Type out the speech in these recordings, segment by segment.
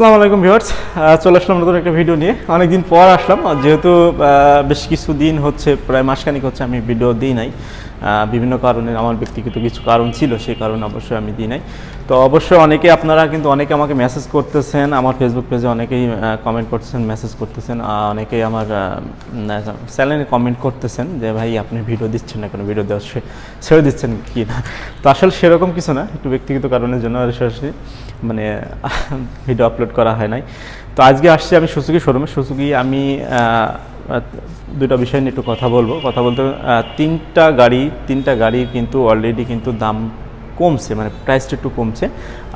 আসসালামু আলাইকুম ভিউয়ার্স। চলে আসলাম নতুন একটা ভিডিও নিয়ে। অনেকদিন পর আসলাম। যেহেতু বেশ কিছু দিন হচ্ছে, প্রায় মাসখানিক হচ্ছে আমি ভিডিও দিই নাই। বিভিন্ন কারণে আমার ব্যক্তিগত কিছু কারণ ছিল, সেই কারণে অবশ্যই আমি দিই নাই। তো অবশ্যই অনেকে আপনারা কিন্তু অনেকে আমাকে মেসেজ করতেছেন, আমার ফেসবুক পেজে অনেকেই কমেন্ট করতেছেন মেসেজ করতেছেন অনেকেই আমার চ্যানেলে কমেন্ট করতেছেন যে, ভাই, আপনি ভিডিও দিচ্ছেন না কোনো? ভিডিও দেওয়া ছেড়ে দিচ্ছেন কি না? তো আসলে সেরকম কিছু না, একটু ব্যক্তিগত কারণের জন্য আর সরাসরি মানে ভিডিও আপলোড করা হয় নাই। তো আজকে আসছি আমি সুসুকি শোরুমে সুসুকি আমি দুটো বিষয় নিয়ে একটু কথা বলব। কথা বলতে তিনটা গাড়ি তিনটা গাড়ি কিন্তু অলরেডি কিন্তু দাম কমছে মানে প্রাইসটা একটু কমছে।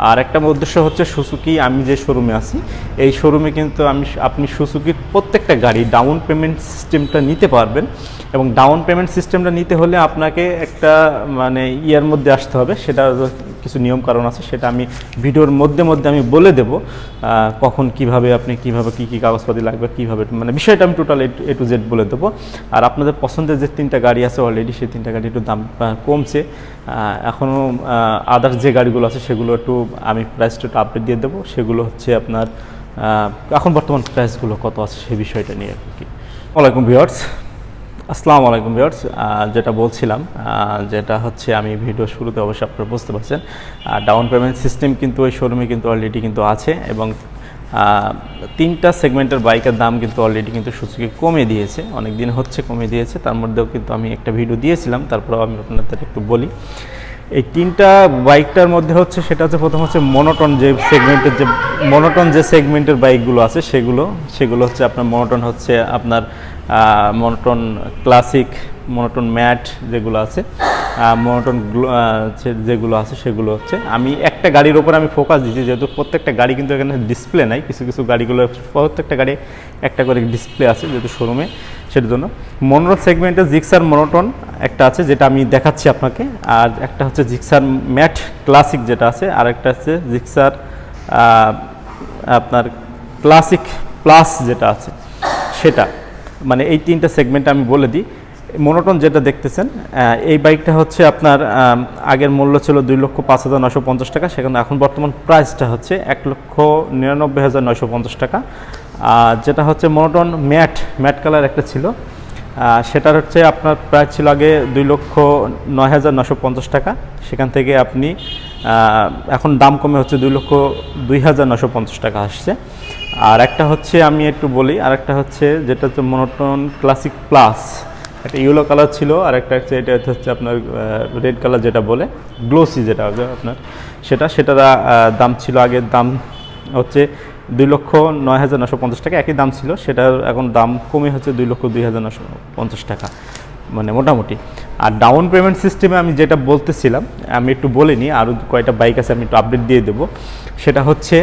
আর একটা উদ্দেশ্য হচ্ছে সুসুকি আমি যে শোরুমে আছি, এই শোরুমে কিন্তু আমি আপনি সুসুকির প্রত্যেকটা গাড়ি ডাউন পেমেন্ট সিস্টেমটা নিতে পারবেন এবং ডাউন পেমেন্ট সিস্টেমটা নিতে হলে আপনাকে একটা মানে ইয়ার মধ্যে আসতে হবে, সেটা কিছু নিয়ম কারণ আছে, সেটা আমি ভিডিওর মধ্যে মধ্যে আমি বলে দেব কখন কীভাবে আপনি কীভাবে কি কি কাগজপাতি লাগবে, কীভাবে মানে বিষয়টা আমি টোটাল এ টু জেড বলে দেবো। আর আপনাদের পছন্দের যে তিনটা গাড়ি আছে অলরেডি সেই তিনটা গাড়ি একটু দাম কমছে। এখনও আদার্স যে গাড়িগুলো আছে, সেগুলো একটু আমি প্রাইসটা একটু আপডেট দিয়ে দেবো। সেগুলো হচ্ছে আপনার এখন বর্তমান প্রাইসগুলো কত আছে সেই বিষয়টা নিয়ে আর কি। ওয়ালাইকুম ভিওয়ার্স আসসালামু আলাইকুম ভিউয়ার্স যেটা বলছিলাম যেটা হচ্ছে আমি ভিডিও শুরুতে অবশ্যই আপনারা বুঝতে পারছেন ডাউন পেমেন্ট সিস্টেম কিন্তু ওই শোরুমে কিন্তু অলরেডি কিন্তু আছে এবং তিনটা সেগমেন্টের বাইকের দাম কিন্তু অলরেডি কিন্তু সুচুকি কমে দিয়েছে অনেক দিন হচ্ছে কমে দিয়েছে, তার মধ্যেও কিন্তু আমি একটা ভিডিও দিয়েছিলাম, তারপরেও আমি আপনাদের একটু বলি। এই তিনটা বাইকটার মধ্যে হচ্ছে, সেটা হচ্ছে প্রথম হচ্ছে মনোটন যে সেগমেন্টের যে মনোটন যে সেগমেন্টের বাইকগুলো আছে, সেগুলো সেগুলো হচ্ছে আপনার মনোটন হচ্ছে আপনার মনোটন ক্লাসিক, মনোটন ম্যাট যেগুলো আছে মনোটন যেগুলো আছে সেগুলো হচ্ছে। আমি একটা গাড়ির ওপর আমি ফোকাস দিচ্ছি, যেহেতু প্রত্যেকটা গাড়ি কিন্তু এখানে ডিসপ্লে নাই, কিছু কিছু গাড়িগুলো, প্রত্যেকটা গাড়ি একটা করে ডিসপ্লে আছে যেহেতু শোরুমে সেটার জন্য। মনোটন সেগমেন্টে জিক্সার মনোটন একটা আছে, যেটা আমি দেখাচ্ছি আপনাকে। আর একটা হচ্ছে জিক্সার ম্যাট ক্লাসিক যেটা আছে, আর একটা হচ্ছে জিক্সার আপনার ক্লাসিক প্লাস যেটা আছে, সেটা। মানে এই তিনটা সেগমেন্ট আমি বলে দিই। মনোটন যেটা দেখতেছেন এই বাইকটা হচ্ছে আপনার আগের মূল্য ছিল দুই লক্ষ পাঁচ হাজার নশো পঞ্চাশ টাকা, সেখানে এখন বর্তমান প্রাইসটা হচ্ছে এক লক্ষ নিরানব্বই হাজার নশো পঞ্চাশ টাকা। আর যেটা হচ্ছে মনোটন ম্যাট ম্যাট কালার একটা ছিল সেটার হচ্ছে আপনার প্রাইস ছিল আগে দুই লক্ষ নয় হাজার নশো পঞ্চাশ টাকা। সেখান থেকে আপনি এখন দাম কমে হচ্ছে দুই লক্ষ দুই হাজার নশো পঞ্চাশ টাকা আসছে। আর একটা হচ্ছে আমি একটু বলি, আর একটা হচ্ছে যেটা হচ্ছে মনোটন ক্লাসিক প্লাস একটা ইয়েলো কালার ছিল, আর একটা হচ্ছে এটা হচ্ছে আপনার রেড কালার যেটা বলে গ্লোসি যেটা আপনার, সেটা, সেটার দাম ছিল আগের দাম হচ্ছে দুই লক্ষ নয় হাজার নশো পঞ্চাশ টাকা, একই দাম ছিল, সেটার এখন দাম কমে হচ্ছে দুই লক্ষ দুই হাজার নশো পঞ্চাশ টাকা। মানে মোটামুটি। আর ডাউন পেমেন্ট সিস্টেমে আমি যেটা বলতেছিলাম, আমি একটু বলিনি আরও কয়টা বাইক আছে আমি একটু আপডেট দিয়ে দেবো। সেটা হচ্ছে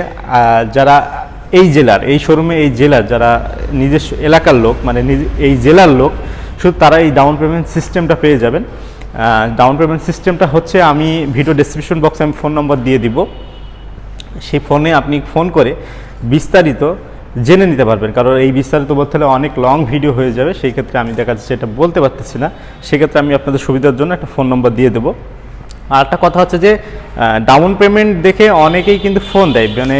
যারা এই জেলার, এই শোরুমে এই জেলার যারা নিজস্ব এলাকার লোক মানে এই জেলার লোক, শুধু তারা এই ডাউন পেমেন্ট সিস্টেমটা পেয়ে যাবেন। ডাউন পেমেন্ট সিস্টেমটা হচ্ছে আমি ভিডিও ডেসক্রিপশন বক্সে আমি ফোন নম্বর দিয়ে দিব। সেই ফোনে আপনি ফোন করে বিস্তারিত জেনে নিতে পারবেন। কারণ এই বিস্তারিত বলতে হলে অনেক লং ভিডিও হয়ে যাবে, সেই ক্ষেত্রে আমি দেখা যাচ্ছে এটা বলতে পারতেছি না। সেক্ষেত্রে আমি আপনাদের সুবিধার জন্য একটা ফোন নম্বর দিয়ে দেবো। আর একটা কথা হচ্ছে যে ডাউন পেমেন্ট দেখে অনেকেই কিন্তু ফোন দেয়। মানে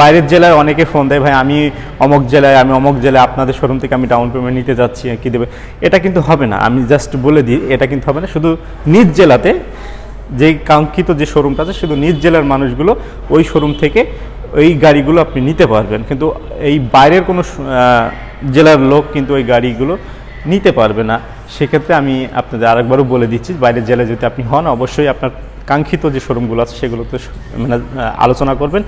বাইরের জেলায় অনেকে ফোন দেয়, ভাই, আমি অমক জেলায়, আমি অমক জেলায় আপনাদের শোরুম থেকে আমি ডাউন পেমেন্ট নিতে যাচ্ছি, কি দেবে? এটা কিন্তু হবে না। আমি জাস্ট বলে দিই, এটা কিন্তু হবে না। শুধু নিজ জেলাতে যেই কাঙ্ক্ষিত যে শোরুমটা আছে, শুধু নিজ জেলার মানুষগুলো ওই শোরুম থেকে ওই গাড়িগুলো আপনি নিতে পারবেন। কিন্তু এই বাইরের কোনো জেলার লোক কিন্তু ওই গাড়িগুলো নিতে পারবে না। সেক্ষেত্রে আমি আপনাদের আরেকবারও বলে দিচ্ছি, বাইরের জেলায় যদি আপনি হন, অবশ্যই আপনার কাঙ্ক্ষিত যে শোরুমগুলো আছে সেগুলোতে মানে আলোচনা করবেন।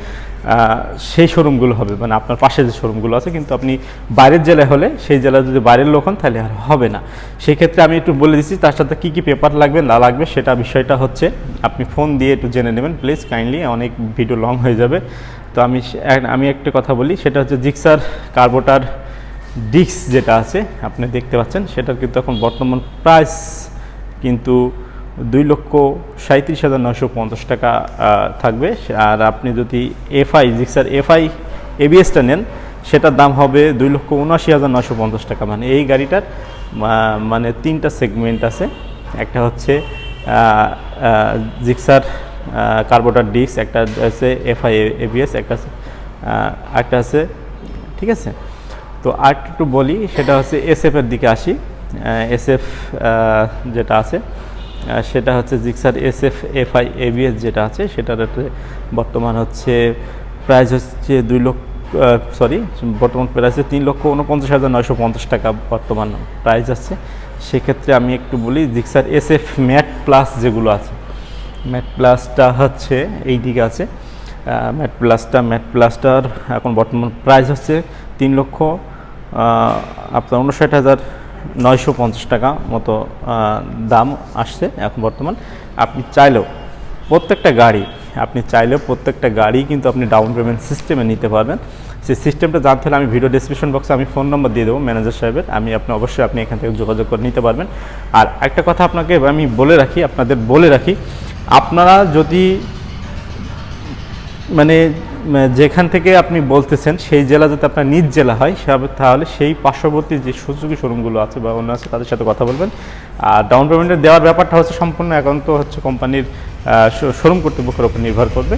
সেই শোরুমগুলো হবে মানে আপনার পাশে যে শোরুমগুলো আছে, কিন্তু আপনি বাইরের জেলায় হলে সেই জেলায় যদি বাইরের লোক হন, তাহলে আর হবে না। সেই ক্ষেত্রে আমি একটু বলে দিচ্ছি, তার সাথে কী কী পেপার লাগবে, না লাগবে, সেটা বিষয়টা হচ্ছে, আপনি ফোন দিয়ে একটু জেনে নেবেন। প্লিজ কাইন্ডলি অনেক ভিডিও লং হয়ে যাবে। তো আমি আমি একটা কথা বলি, সেটা হচ্ছে জিক্সার কার্বোটার ডিস্ক যেটা আছে, আপনি দেখতে পাচ্ছেন, সেটার কিন্তু এখন বর্তমান প্রাইস কিন্তু দুই লক্ষ সাঁত্রিশ হাজার নশো পঞ্চাশ টাকা থাকবে। আর আপনি যদি এফআই, জিক্সার এফআই, এবিএসটা নেন, সেটার দাম হবে দুই লক্ষ উনআশি হাজার নশো পঞ্চাশ টাকা। মানে এই গাড়িটার মানে তিনটা সেগমেন্ট আছে। একটা হচ্ছে জিক্সার কার্বোটার ডিস্ক, একটা আছে এফআই, এবিএস, একটা একটা আছে, ঠিক আছে? তো আর একটু বলি, সেটা হচ্ছে এসএফ এর দিকে আসি। এসএফ যেটা আছে সেটা হচ্ছে Gixxer S F FI, ABS যেটা আছে, সেটার বর্তমান হচ্ছে প্রাইস হচ্ছে দুই লক্ষ সরি বর্তমান প্রাইস হচ্ছে তিন লক্ষ উনপঞ্চাশ হাজার নয়শো পঞ্চাশ টাকা বর্তমান প্রাইস আছে। সেক্ষেত্রে আমি একটু বলি, Gixxer S F matte plus যেগুলো আছে, ম্যাট প্লাসটা হচ্ছে এই দিকে আছে। ম্যাট প্লাসটা, ম্যাট প্লাসটার এখন বর্তমান প্রাইস হচ্ছে তিন লক্ষ আপনার উনষাট হাজার নয়শো পঞ্চাশ টাকা মতো দাম আসছে এখন বর্তমান। আপনি চাইলেও প্রত্যেকটা গাড়ি, আপনি চাইলেও প্রত্যেকটা গাড়ি কিন্তু আপনি ডাউন পেমেন্ট সিস্টেমে নিতে পারবেন। সেই সিস্টেমটা জানতে হলে আমি ভিডিও ডিসক্রিপশন বক্সে আমি ফোন নম্বর দিয়ে দেবো ম্যানেজার সাহেবের। আমি আপনি অবশ্যই আপনি এখান থেকে যোগাযোগ করে নিতে পারবেন। আর একটা কথা আপনাকে আমি বলে রাখি, আপনাদের বলে রাখি, আপনারা যদি মানে যেখান থেকে আপনি বলতেছেন, সেই জেলা যাতে আপনার নিজ জেলা হয় তাহলে সেই পার্শ্ববর্তী যে সুযোগী শোরুমগুলো আছে বা অন্য আছে, তাদের সাথে কথা বলবেন। আর ডাউন পেমেন্টের দেওয়ার ব্যাপারটা হচ্ছে সম্পূর্ণ একান্ত হচ্ছে কোম্পানির শোরুম কর্তৃপক্ষের উপর নির্ভর করবে।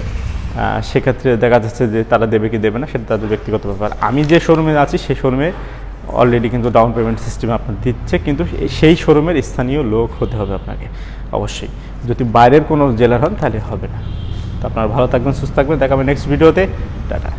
সেক্ষেত্রে দেখা যাচ্ছে যে তারা দেবে কি দেবে না, সেটা তাদের ব্যক্তিগত ব্যাপার। আমি যে শোরুমে আছি সেই শোরুমে অলরেডি কিন্তু ডাউন পেমেন্ট সিস্টেম আপনার দিচ্ছে, কিন্তু সেই শোরুমের স্থানীয় লোক হতে হবে আপনাকে, অবশ্যই। যদি বাইরের কোনো জেলার হন, তাহলে হবে না। আপনারা ভালো থাকবেন সুস্থ থাকবেন। দেখাবেন নেক্সট ভিডিওতে টাটা।